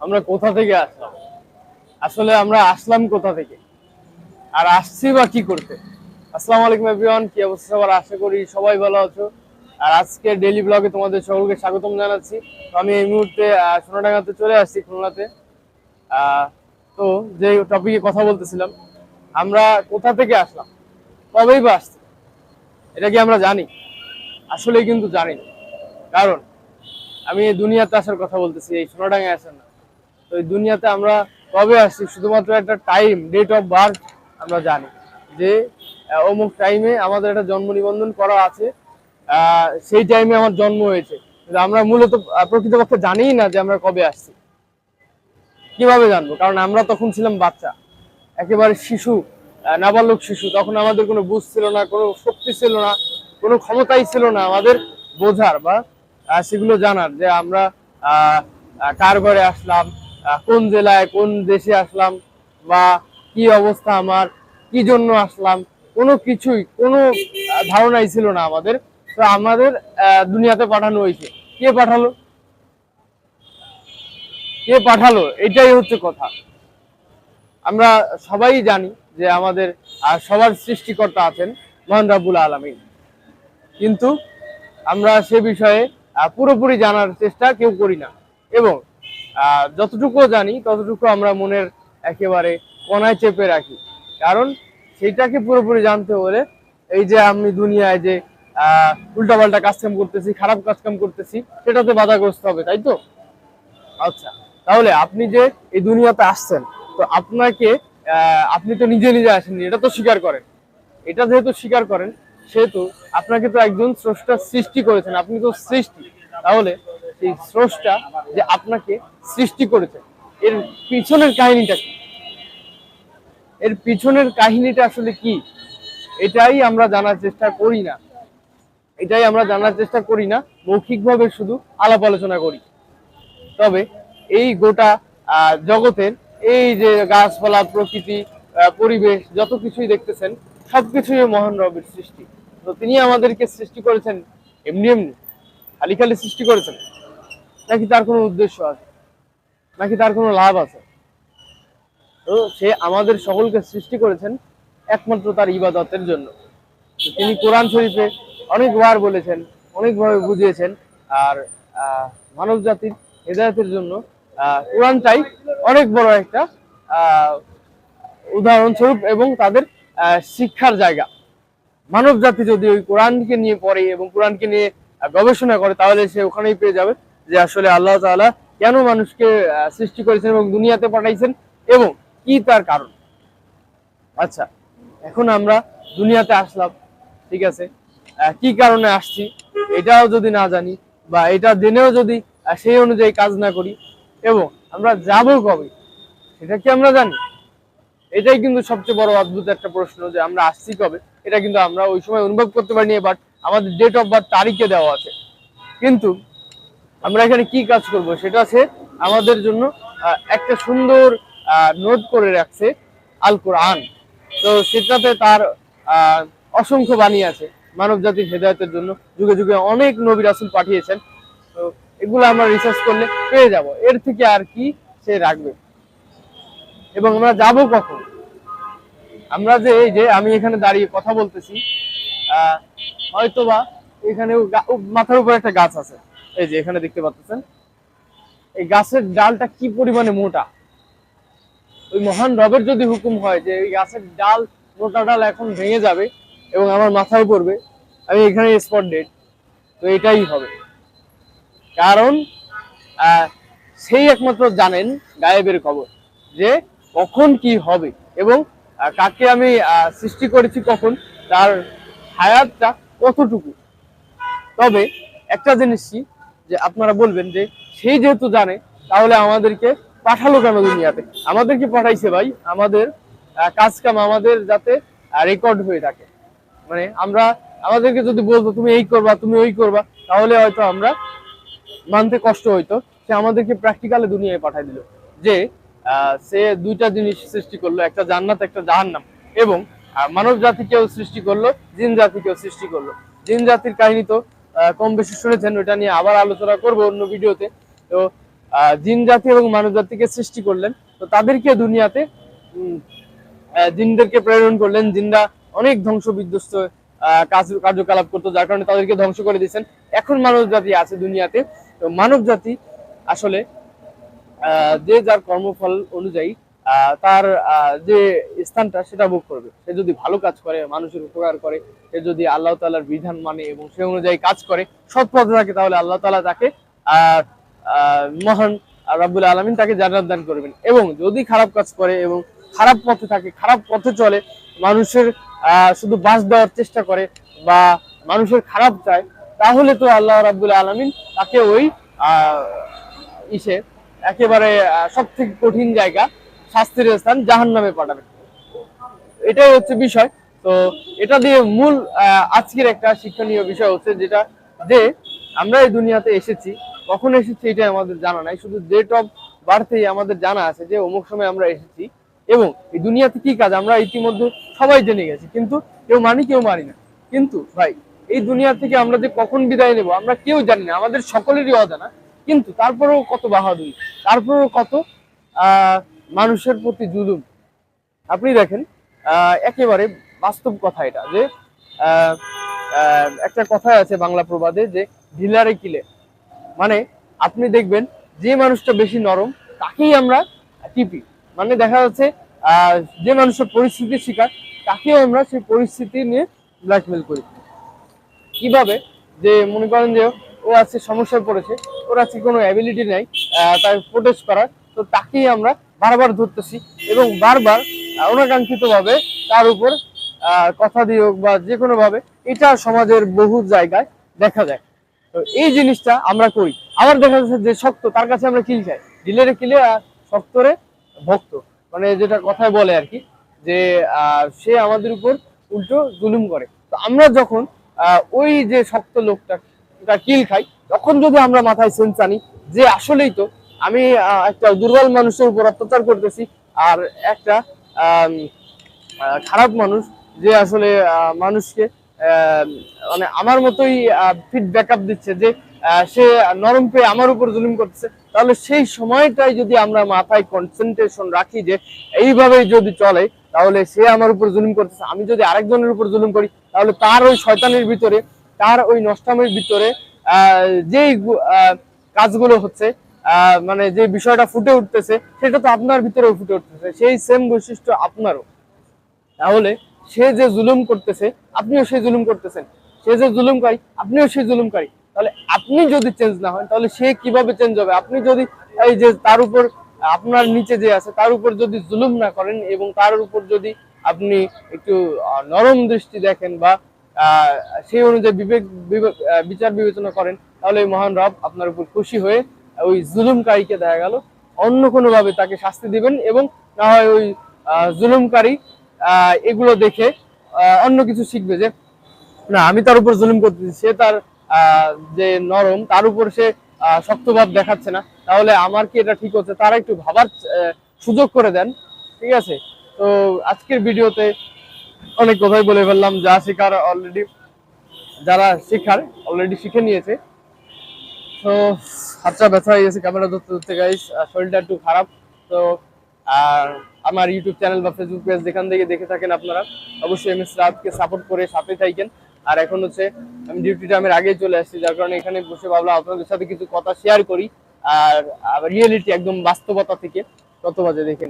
আমরা কোথা থেকে আসলাম? আসলে আমরা আসলাম কোথা থেকে? আর আসছি বা কি করতে? আসসালামু আলাইকুম এভরিওয়ান কি অবস্থা সবার? আশা করি সবাই ভালো আছো। আর আজকে ডেইলি ব্লগে তোমাদের সকলকে স্বাগতম জানাচ্ছি। তো আমি এই মুহূর্তে সোনাডাঙ্গাতে চলে আসছি, খুলনাতে। তো যে টপিকে কথা বলতেছিলাম, আমরা কোথা থেকে আসলাম? কবেই বা আসছি? এটা কি আমরা জানি? আসলে কিন্তু জানি না। কারণ, আমি দুনিয়াতে আসার কথা বলতেছি, এই সোনাডাঙ্গায় আসার না। তো এই দুনিয়াতে আমরা কবে আসছি? শুধুমাত্র একটা টাইম ডেট অফ বার্থ আমরা জানি। যে অমুক টাইমে আমাদের একটা জন্ম নিবন্ধন করা আছে। সেই টাইমে আমার জন্ম হয়েছে। কিন্তু আমরা মূলত প্রকৃতপক্ষে জানিই না যে আমরা কবে আসছি। কীভাবে জানব? কারণ আমরা তখন ছিলাম বাচ্চা। একেবারে শিশু নাবালক শিশু। তখন আমাদের কোনো বুঝ ছিল না, কোনো শক্তি ছিল না, কোনো ক্ষমতাই ছিল না আমাদের বোঝার বা সেগুলো জানার যে আমরা কার ঘরে আসলাম কোন জেলায় কোন দেশে আসলাম বা কি অবস্থা আমার, কি জন্য আসলাম, কোনো কিছুই, কোনো ধারণাই ছিল না আমাদের। তো আমাদের দুনিয়াতে পাঠানো হয়েছে। কে পাঠালো? কে পাঠালো? এটাই হচ্ছে কথা। আমরা সবাই জানি যে আমাদের সবার সৃষ্টিকর্তা আছেন মহান রাব্বুল আলমিন। কিন্তু আমরা সে বিষয়ে পুরোপুরি জানার চেষ্টা কেউ করি না। এবং যতটুকু জানি, ততটুকু আমরা মনের একেবারে কোনায় চেপে রাখি। কারণ সেইটাকে পুরোপুরি জানতে হলে এই যে আমি দুনিয়ায় যে উল্টাপাল্টা কাজ কাম করতেছি, খারাপ কাজ কাম করতেছি, সেটাতে বাধাগ্রস্ত হবে, তাই তো? আচ্ছা তাহলে আপনি যে এই দুনিয়াতে আসছেন, তো আপনাকে আপনি তো নিজে নিজে আসেননি, এটা তো স্বীকার করেন। এটা যেহেতু স্বীকার করেন, সেহেতু আপনাকে তো একজন স্রষ্টা সৃষ্টি করেছেন, আপনি তো সৃষ্টি। তাহলে সেই স্রষ্টা যে আপনাকে সৃষ্টি করেছে। এর পিছনের কাহিনীটা কি? এর পিছনের কাহিনীটা আসলে কি? এটাই আমরা জানার চেষ্টা করি না। এটাই আমরা জানার চেষ্টা করি না। মৌখিকভাবে শুধু আলাপ আলোচনা করি। তবে এই গোটা জগতের এই যে গাছপালা, প্রকৃতি পরিবেশ যত কিছুই দেখতেছেন, সবকিছুই এই মহান রবের সৃষ্টি। তো তিনি আমাদেরকে সৃষ্টি করেছেন, এমনি এমনি, খালি খালি সৃষ্টি করেছেন। নাকি তার কোনো উদ্দেশ্য আছে? নাকি তার কোনো লাভ আছে? তো সে আমাদের সকলকে সৃষ্টি করেছেন একমাত্র তার ইবাদতের জন্য। তিনি কোরআন শরীফে অনেকবার বলেছেন, অনেকভাবে বুঝিয়েছেন, আর মানব জাতির হেদায়তের জন্য কোরআনটাই অনেক বড় একটা উদাহরণস্বরূপ এবং তাদের শিক্ষার জায়গা। মানব জাতি যদি ওই কোরআনকে নিয়ে পড়ে এবং কোরআনকে নিয়ে গবেষণা করে, তাহলে সে ওখানেই পেয়ে যাবে। যে আসলে আল্লাহ তাআলা কেন মানুষকে সৃষ্টি করেছেন এবং দুনিয়াতে পাঠাইছেন এবং কি তার কারণ? আচ্ছা এখন আমরা দুনিয়াতে আসলাম, ঠিক আছে? কি কারণে আসছি এটাও যদি না জানি বা এটা জেনেও যদি সেই অনুযায়ী কাজ না করি এবং আমরা যাব কবে, সেটা কি আমরা জানি? এটাই কিন্তু সবচেয়ে বড় অদ্ভুত একটা প্রশ্ন যে আমরা আসছি কবে, এটা কিন্তু আমরা ওই সময় অনুভব করতে পারিনি বাট আমাদের ডেট অফ বার্থ তারিখে দেওয়া আছে। কিন্তু আমরা এখানে কি কাজ করব সেটা আছে আমাদের জন্য একটা সুন্দর নোট করে রাখছে আল কোরআন। তো সেটাতে তার অসংখ্য বাণী আছে মানব জাতির হেদায়তের জন্য। যুগে যুগে অনেক নবী রাসুল পাঠিয়েছেন। তো এগুলো আমরা রিসার্চ করলে পেয়ে যাব। এর থেকে আর কি সে রাখবে? এবং আমরা যাব কখন? আমরা যে এই যে আমি এখানে দাঁড়িয়ে কথা বলতেছি আহ, হয়তোবা এখানে মাথার উপর একটা গাছ আছে। এই যে এখানে দেখতে পাচ্ছেন। এই গাছের ডালটা কি পরিমাণে মোটা? ওই মহান রবের যদি হুকুম হয় যে এই গাছের ডাল, মোটা ডাল এখন ভেঙে যাবে এবং আমার মাথায় পড়বে, আমি এখানে স্পট ডেট তো এটাই হবে। কারণ সেই একমাত্র জানেন গায়েবের খবর যে কখন কি হবে এবং কাকে আমি সৃষ্টি করেছি কখন, তার হায়াতটা কতটুকু। তবে একটা জিনিস কি যে আপনারা বলবেন যে সেই যেহেতু জানে, তাহলে আমাদেরকে পাঠালো কেন দুনিয়াতে? আমাদেরকে পাঠাইছে ভাই, আমাদের কাজ কাম আমাদের যাতে রেকর্ড হয়ে থাকে। মানে আমরা, আমাদেরকে যদি বলতো, তুমি এই করবা, তুমি ওই করবা তাহলে হয়তো আমরা মানতে কষ্ট হইতো। সে আমাদেরকে প্র্যাকটিক্যালে দুনিয়ায় পাঠাই দিল। যে সে দুইটা জিনিস সৃষ্টি করল, একটা জান্নাত, একটা জাহান্নাম। এবং মানব জাতিকেও সৃষ্টি করল জিন জাতিকেও সৃষ্টি করল। জিন জাতির কাহিনী তো কম বেশি শুনেছেন, ওইটা নিয়ে আবার আলোচনা করব অন্য ভিডিওতে। তো জিন জাতি এবং মানব জাতিকে সৃষ্টি করলেন। তো তাদেরকে দুনিয়াতে জিনদেরকে প্রেরণ করলেন। জিনরা অনেক ধ্বংস বিধ্বস্ত কার্যকলাপ করতো, যার কারণে তাদেরকে ধ্বংস করে দিয়েছেন। এখন মানব জাতি আছে দুনিয়াতে। তো মানব জাতি আসলে যে যার কর্মফল অনুযায়ী তার যে স্থানটা সেটা ভোগ করবে। সে যদি ভালো কাজ করে, মানুষের উপকার করে, সে যদি আল্লাহ তালার বিধান মানে এবং সে অনুযায়ী কাজ করে, সৎ পথে থাকে, তাহলে আল্লাহ তালা তাকে মহান রাব্বুল আলমিন তাকে জান্নাত দান করবেন। এবং যদি খারাপ কাজ করে এবং খারাপ পথে থাকে, খারাপ পথে চলে, মানুষের শুধু বাস দেওয়ার চেষ্টা করে বা মানুষের খারাপ চায়, তাহলে তো আল্লাহ রাব্বুল আলমিন তাকে ওই ইসে একেবারে সব থেকে কঠিন জায়গা শাস্তির স্থান জাহান নামে পাঠাবে। এটাই হচ্ছে বিষয়। তো এটা দিয়ে মূল আজকের একটা শিক্ষণীয় বিষয় হচ্ছে যেটা যে আমরা এই দুনিয়াতে এসেছি, কখন এসেছি এটা আমাদের জানা নাই। শুধু ডেট অফ বার্থেই আমাদের জানা আছে যে অমুক সময় আমরা এসেছি এবং এই দুনিয়াতে কি কাজ, আমরা ইতিমধ্যে সবাই জেনে গেছি, কিন্তু কেউ মানি কেউ মানি না। কিন্তু ভাই, এই দুনিয়া থেকে আমরা যে কখন বিদায় নেব, আমরা কেউ জানি না। আমাদের সকলেরই অজানা। কিন্তু তারপরেও কত বাহাদুরি, তারপরেও কত, আহ মানুষের প্রতি জুলুম। আপনি দেখেন একেবারে বাস্তব কথা এটা যে একটা কথা আছে বাংলা প্রবাদে যে ঢিলারে কিলে মানে আপনি দেখবেন, যে মানুষটা বেশি নরম, তাকেই আমরা টিপি। মানে দেখা যাচ্ছে যে মানুষের পরিস্থিতির শিকার, তাকেও আমরা সেই পরিস্থিতি নিয়ে ব্ল্যাকমেল করি। কীভাবে? যে মনে করেন যে, ও আজকে সমস্যায় পড়েছে, ওর আজকে কোনো অ্যাবিলিটি নেই তার প্রোটেস্ট করার, তো তাকেই আমরা বারবার ধরতেছি এবং বারবার অনাকাঙ্ক্ষিত ভাবে তার উপর কথা দিয়ে হোক বা যে কোনো ভাবে, এটা সমাজের বহু জায়গায় দেখা যায়। তো এই জিনিসটা আমরা করি। আবার দেখা যাচ্ছে যে শক্ত, তার কাছে আমরা কিল খাই। দিলেরে কিলে আর শক্তরে ভক্ত। মানে যেটা কথায় বলে আর কি, যে সে আমাদের উপর উল্টো জুলুম করে। তো আমরা যখন ওই যে শক্ত লোকটা কিল খাই, তখন যদি আমরা মাথায় সেন্স আনি যে আসলেই তো আমি একটা দুর্বল মানুষের উপর অত্যাচার করতেছি, আর একটা খারাপ মানুষ যে আসলে মানুষকে মানে আমার মতোই ফিড ব্যাকআপ দিচ্ছে যে সে নরম পেয়ে আমার উপর জুলুম করতেছে, তাহলে সেই সময়টাই যদি আমরা মাথায় কনসেন্ট্রেশন রাখি যে, এইভাবেই যদি চলে, তাহলে সে আমার উপর জুলুম করতেছে, আমি যদি আরেকজনের উপর জুলুম করি, তাহলে তার ওই শয়তানের ভিতরে, তার ওই নষ্টামের ভিতরে যেই কাজগুলো হচ্ছে মানে যে বিষয়টা ফুটে উঠতেছে, সেটা তো আপনার ভিতরেও ফুটে উঠতেছে। সেই সেম বৈশিষ্ট্য আপনারও। তাহলে সে যে জুলুম করতেছে, আপনিও সেই জুলুম করতেছেন। সে যে জুলুমকারী আপনিও সেই জুলুমকারী তাহলে আপনি যদি চেঞ্জ না হন, তাহলে সে কীভাবে চেঞ্জ হবে? আপনি যদি এই যে তার উপর, আপনার নিচে যে আছে, তার উপর যদি জুলুম না করেন এবং তার উপর যদি আপনি একটু নরম দৃষ্টি দেখেন বা সেই অনুযায়ী বিবেক বিচার বিবেচনা করেন, তাহলে মহান রব আপনার উপর খুশি হয়ে ওই জুলুমকারীকে দেখা গেল। অন্য কোনো ভাবে তাকে শাস্তি দিবেন এবং না হয় ওই জুলুমকারী এগুলো দেখে অন্য কিছু শিখবে যে, না, আমি তার উপর জুলুম করতেছি, সে তার যে নরম, তার উপর সে শক্তভাব দেখাচ্ছে না। তাহলে আমার কি এটা ঠিক হচ্ছে? তারা একটু ভাবার সুযোগ করে দেন, ঠিক আছে? তো আজকের ভিডিওতে অনেক কথাই বলে ফেললাম, যা শেখার অলরেডি যারা শেখার অলরেডি শিখে নিয়েছে। তো হাতটা ব্যথা হয়ে গেছে ক্যামেরা ধরতে ধরতে গাইস শরীরটা একটু খারাপ। তো আর আমার ইউটিউব চ্যানেল বা ফেসবুক পেজ যেখান থেকে দেখে থাকেন আপনারা, অবশ্যই এম এস রাতকে সাপোর্ট করে সাথে থাকেন। আর এখন হচ্ছে আমি ডিউটি টাইমের আগেই চলে আসছি, যার কারণে এখানে বসে ভাবলাম আপনাদের সাথে কিছু কথা শেয়ার করি। আর রিয়েলিটি একদম বাস্তবতা থেকে কত বাজে দেখে